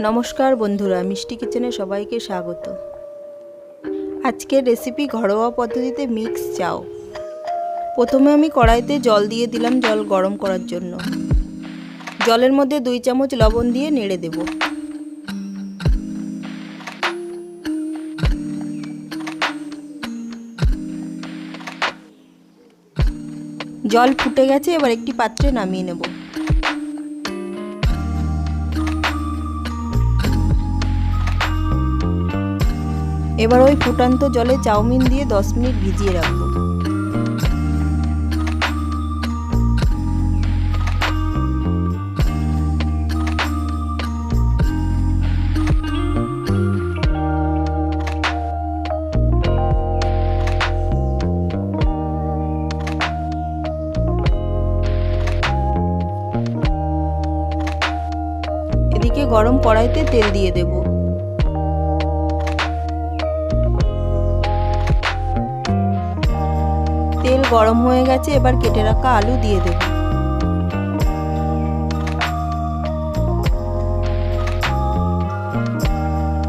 নমস্কার বন্ধুরা, মিষ্টি কিচেনে সবাইকে স্বাগত। আজকের রেসিপি ঘরোয়া পদ্ধতিতে মিক্স চাও। প্রথমে আমি কড়াইতে জল দিয়ে দিলাম জল গরম করার জন্য। জলের মধ্যে দুই চামচ লবণ দিয়ে নেড়ে দেব। জল ফুটে গেছে, এবার একটি পাত্রে নামিয়ে নেব। এবার ওই ফুটান্ত জলে চাউমিন দিয়ে দশ মিনিট ভিজিয়ে রাখব। এদিকে গরম কড়াইতে তেল দিয়ে দেবো। গরম হয়ে গেছে, এবার কেটে রাখা আলু দিয়ে দেব।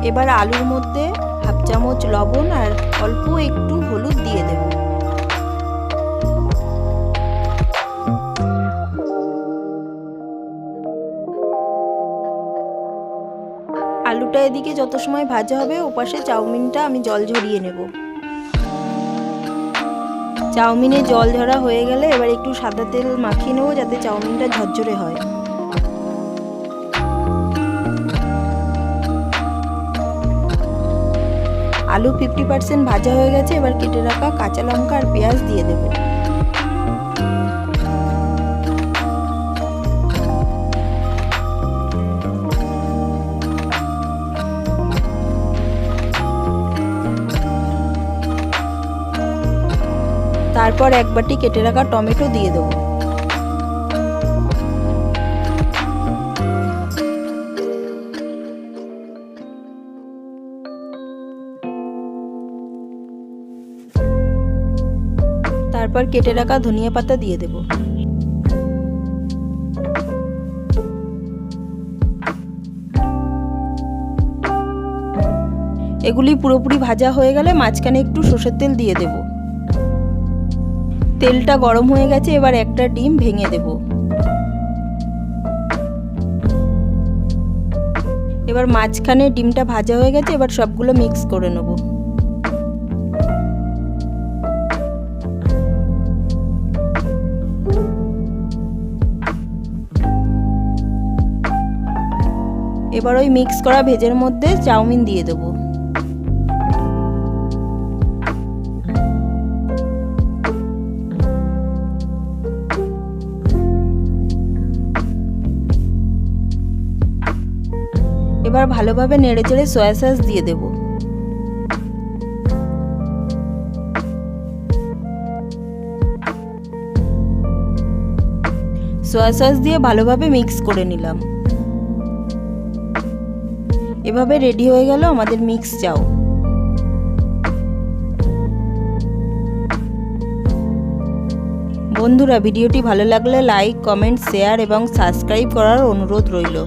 এবার আলুর মধ্যে হাফ চামচ লবণ আর অল্প একটু হলুদ দিয়ে দেব। আলুটা এদিকে যত সময় ভাজা হবে, ওপাশে চাউমিনটা আমি জল ঝরিয়ে নেব। চাউমিনে জল ঝরা হয়ে গেলে এবার একটু সাদা তেল মাখিয়ে নেব যাতে চাউমিনটা ঝরঝরে হয়। আলু ফিফটি পার্সেন্ট ভাজা হয়ে গেছে, এবার কেটে রাখা কাঁচা লঙ্কা আর পেঁয়াজ দিয়ে দেবো। তারপর এক বাটি কেটে রাখা টমেটো দিয়ে দেবো। তারপর কেটে রাখা ধনিয়া পাতা দিয়ে দেবো। এগুলি পুরোপুরি ভাজা হয়ে গেলে মাঝখানে একটু সর্ষের তেল দিয়ে দেবো। তেলটা গরম হয়ে গেছে, এবার একটা ডিম ভেঙে দেব। এবার মাঝখানে ডিমটা ভাজা হয়ে গেছে, এবার সবগুলো মিক্স করে নেব। এবার ওই মিক্স করা ভেজের মধ্যে চাউমিন দিয়ে দেবো। এবার ভালোভাবে নেড়ে চেড়ে সয়া সস দিয়ে দেব। সয়া সস দিয়ে ভালোভাবে মিক্স করে নিলাম। এভাবে রেডি হয়ে গেল আমাদের মিক্স চাও। বন্ধুরা, ভিডিওটি ভালো লাগলে লাইক কমেন্ট শেয়ার এবং সাবস্ক্রাইব করার অনুরোধ রইল।